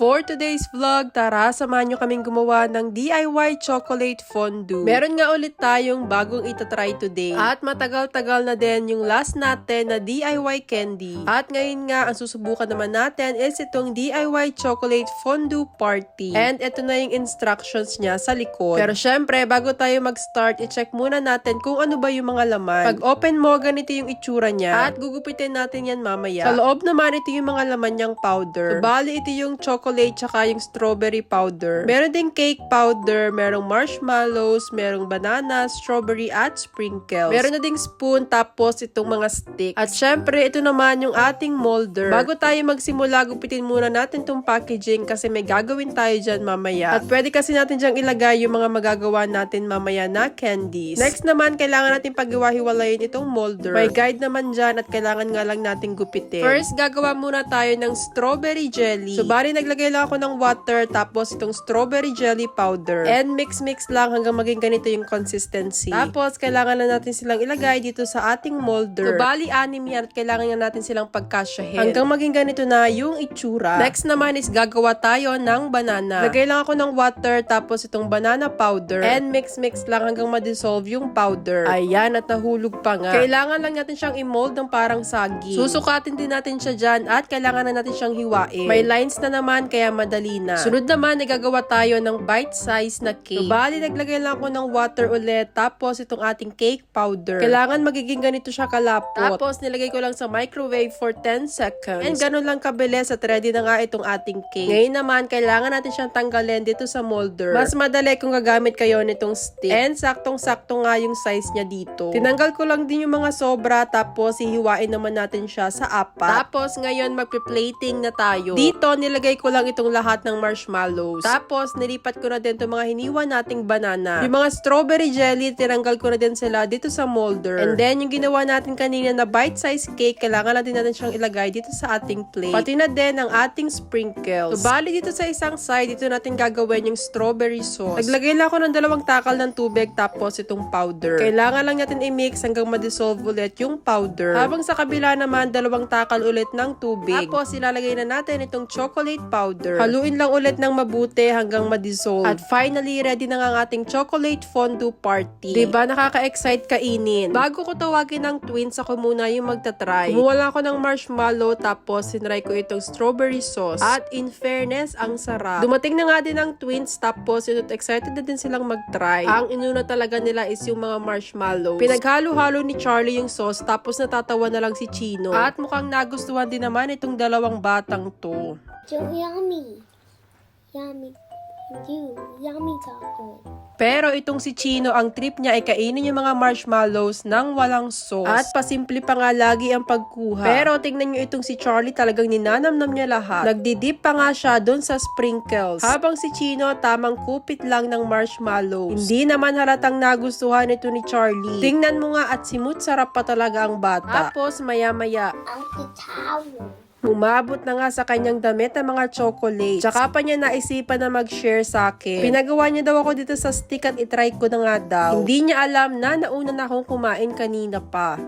For today's vlog, tara samahan nyo kaming gumawa ng DIY chocolate fondue. Meron nga ulit tayong bagong itatry today. At matagal-tagal na din yung last natin na DIY candy. At ngayon nga, ang susubukan naman natin is itong DIY chocolate fondue party. And ito na yung instructions niya sa likod. Pero syempre, bago tayo mag-start, i-check muna natin kung ano ba yung mga laman. Pag open mo, ganito yung itsura niya. At gugupitin natin yan mamaya. Sa loob naman, ito yung mga laman niyang powder. So, bali, ito yung chocolate tsaka yung strawberry powder. Meron ding cake powder, merong marshmallows, merong banana, strawberry at sprinkles. Meron na ding spoon tapos itong mga stick. At syempre, ito naman yung ating molder. Bago tayo magsimula, gupitin muna natin tong packaging kasi may gagawin tayo dyan mamaya. At pwede kasi natin dyan ilagay yung mga magagawa natin mamaya na candies. Next naman, kailangan natin paghiwa-hiwalayin itong molder. May guide naman dyan at kailangan nga lang natin gupitin. First, gagawa muna tayo ng strawberry jelly. So, bali naglagay lang ako ng water tapos itong strawberry jelly powder. And mix-mix lang hanggang maging ganito yung consistency. Tapos, kailangan na natin silang ilagay dito sa ating molder. So, bali anim yan at kailangan na natin silang pagkasyahin. Hanggang maging ganito na yung itsura. Next naman is gagawa tayo ng banana. Lagay lang ako ng water tapos itong banana powder. And mix-mix lang hanggang ma-dissolve yung powder. Ayan, at nahulog pa nga. Kailangan lang natin siyang i-mold ng parang saging. Susukatin din natin siya dyan at kailangan na natin siyang hiwain. May lines na naman kaya madali na. Sunod naman, nagagawa tayo ng bite size na cake. So, bali, naglagay lang ako ng water ulit tapos itong ating cake powder. Kailangan magiging ganito siya kalapot. Tapos, nilagay ko lang sa microwave for 10 seconds. And ganun lang kabilis at ready na nga itong ating cake. Ngayon naman, kailangan natin siyang tanggalin dito sa molder. Mas madali kung gagamit kayo nitong stick. And saktong-sakto nga yung size niya dito. Tinanggal ko lang din yung mga sobra tapos hihiwain naman natin siya sa apat. Tapos ngayon magpe-plating na tayo. Dito nilagay ko lang itong lahat ng marshmallows. Tapos nilipat ko na din itong mga hiniwa nating banana. Yung mga strawberry jelly, tinanggal ko na din sila dito sa molder. And then yung ginawa natin kanina na bite-sized cake, kailangan natin natin siyang ilagay dito sa ating plate. Pati na din ang ating sprinkles. So bali dito sa isang side, dito natin gagawin yung strawberry sauce. Naglagay lang ako ng dalawang takal ng tubig tapos itong powder. Kailangan lang natin i-mix hanggang ma-dissolve ulit yung powder. Habang sa kabila naman, dalawang takal ulit ng tubig. Tapos ilalagay na natin itong chocolate powder. Haluin lang ulit ng mabuti hanggang ma-dissolve. At finally, ready na nga ang ating chocolate fondue party. 'Di ba nakaka-excite kainin? Bago ko tawagin ng twins, ako muna yung magta-try. Kumuha lang ako ng marshmallow tapos sinry ko itong strawberry sauce. At in fairness, ang sarap. Dumating na nga din ang twins tapos ito excited na din silang mag-try. Ang inuna talaga nila is yung mga marshmallows. Pinaghalo-halo ni Charlie yung sauce tapos natatawa na lang si Chino. At mukhang nagustuhan din naman itong dalawang batang to. So yummy. Yummy. You. Yummy chocolate. Pero itong si Chino, ang trip niya ay kainin yung mga marshmallows nang walang sauce. At pasimple pa nga lagi ang pagkuha. Pero tingnan nyo itong si Charlie, talagang ninanamnam niya lahat. Nagdidip pa nga siya doon sa sprinkles. Habang si Chino, tamang kupit lang ng marshmallows. Hindi naman halatang nagustuhan ito ni Charlie. Tingnan mo nga at simut sarap pa talaga ang bata. Tapos maya-maya, Uncle Towel. Umabot na nga sa kanyang damit ang mga chocolate. Tsaka pa niya naisipan na mag-share sa akin. Pinagawa niya daw ako dito sa stick at itry ko na nga daw. Hindi niya alam na nauna na akong kumain kanina pa.